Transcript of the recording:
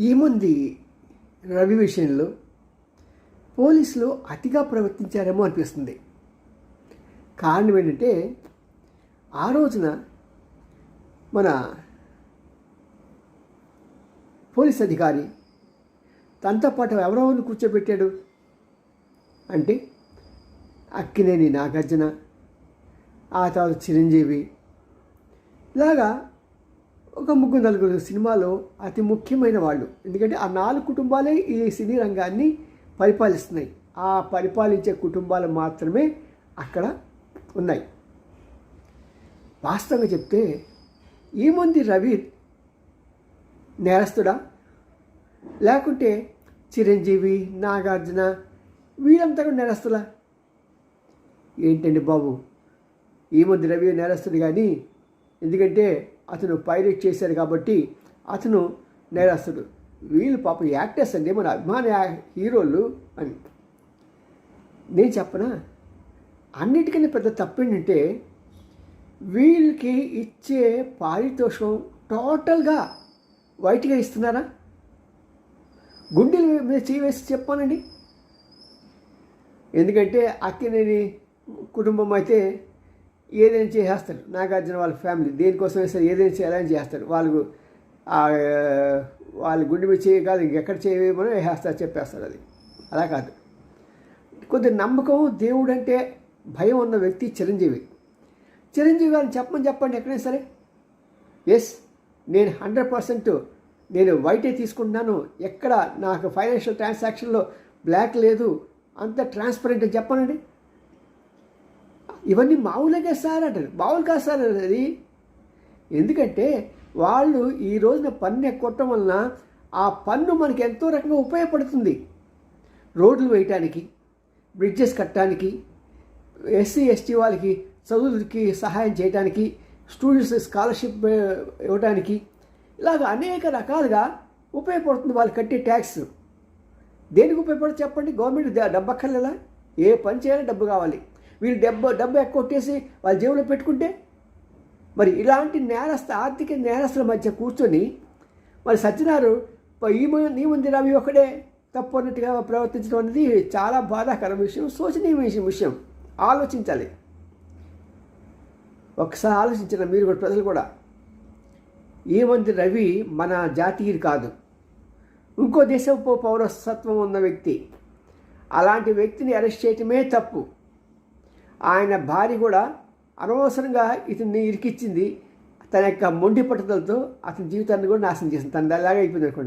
ఏముంది రవి విషయంలో పోలీసులు అతిగా ప్రవర్తించారేమో అనిపిస్తుంది. కారణం ఏంటంటే ఆ రోజున మన పోలీస్ అధికారి తనతో పాటు ఎవరెవరిని కూర్చోబెట్టాడు అంటే అక్కినేని నాగార్జున ఆ తర్వాత చిరంజీవి ఇలాగా ఒక ముగ్గురు నలుగురు సినిమాలో అతి ముఖ్యమైన వాళ్ళు. ఎందుకంటే ఆ నాలుగు కుటుంబాలే ఈ సినీ రంగాన్ని పరిపాలిస్తున్నాయి. ఆ పరిపాలించే కుటుంబాలు మాత్రమే అక్కడ ఉన్నాయి. వాస్తవంగా చెప్తే ఏముంది రవి నేరస్తుడా? లేకుంటే చిరంజీవి నాగార్జున వీళ్ళంతా కూడా నేరస్తులా? ఏంటండి బాబు? ఏముంది రవి నేరస్తుడు కానీ ఎందుకంటే అతను పైరేట్ చేశారు కాబట్టి అతను నేరస్తుడు. వీళ్ళు పాపం యాక్టర్స్ అండి మన అభిమాన హీరోలు అని. నేను చెప్పనా? అన్నిటికన్నా పెద్ద తప్పేంటంటే వీళ్ళకి ఇచ్చే పారితోషం టోటల్గా వైట్గా ఇస్తున్నారా? గుండెల మీద చేసి చెప్పానండి ఎందుకంటే అక్కినేని కుటుంబం అయితే ఏదైనా చేసేస్తారు. నాగార్జున వాళ్ళ ఫ్యామిలీ దేనికోసం వేస్తారు ఏదైనా చేయాలని చేస్తారు. వాళ్ళు వాళ్ళ గుండె మీద చేయ కాదు ఇంకెక్కడ చేయమని వేసేస్తారు చెప్పేస్తారు అది. అలా కాదు. కొద్ది నమ్మకం దేవుడు అంటే భయం ఉన్న వ్యక్తి చిరంజీవి. చిరంజీవి గారిని చెప్పమని చెప్పండి ఎక్కడైనా సరే. ఎస్ నేను హండ్రెడ్ పర్సెంట్ నేను వైటే తీసుకుంటున్నాను. ఎక్కడ నాకు ఫైనాన్షియల్ ట్రాన్సాక్షన్లో బ్లాక్ లేదు. అంత ట్రాన్స్పరెంట్ అని చెప్పనండి. ఇవన్నీ మామూలుగా సార్ అంటారు. మామూలు కాదు సార్ అది. ఎందుకంటే వాళ్ళు ఈ రోజున పన్ను ఎక్కొట్టడం వలన ఆ పన్ను మనకి ఎంతో రకంగా ఉపయోగపడుతుంది. రోడ్లు వేయటానికి బ్రిడ్జెస్ కట్టడానికి ఎస్సీ ఎస్టీ వాళ్ళకి చదువులకి సహాయం చేయడానికి స్టూడెంట్స్ స్కాలర్షిప్ ఇవ్వడానికి ఇలాగ అనేక రకాలుగా ఉపయోగపడుతుంది వాళ్ళు కట్టే ట్యాక్స్. దేనికి ఉపయోగపడుతుంది చెప్పండి? గవర్నమెంట్ ద- డబ్బు అక్కర్లేదా ఏ పని చేయాలి డబ్బు కావాలి. వీళ్ళు డబ్బు డబ్బు ఎక్కువ కొట్టేసి వాళ్ళ జేబులో పెట్టుకుంటే? మరి ఇలాంటి నేరస్థ ఆర్థిక నేరస్తుల మధ్య కూర్చొని మరి సత్యనారు ఈ నీ ముందు రవి ఒకడే తప్పు అన్నట్టుగా ప్రవర్తించడం అనేది చాలా బాధాకర విషయం శోచనీయ విషయం ఆలోచించాలి. ఒకసారి ఆలోచించిన మీరు కూడా ప్రజలు కూడా. ఏమంది రవి మన జాతీయుడు కాదు. ఇంకో దేశపు పౌరసత్వం ఉన్న వ్యక్తి. అలాంటి వ్యక్తిని అరెస్ట్ చేయటమే తప్పు. ఆయన భార్య కూడా అనవసరంగా ఇతన్ని ఇరికిచ్చింది తన యొక్క మొండి పట్టుదలతో అతని జీవితాన్ని కూడా నాశనం చేసింది. తన అలాగే అయిపోయింది అనుకోండి.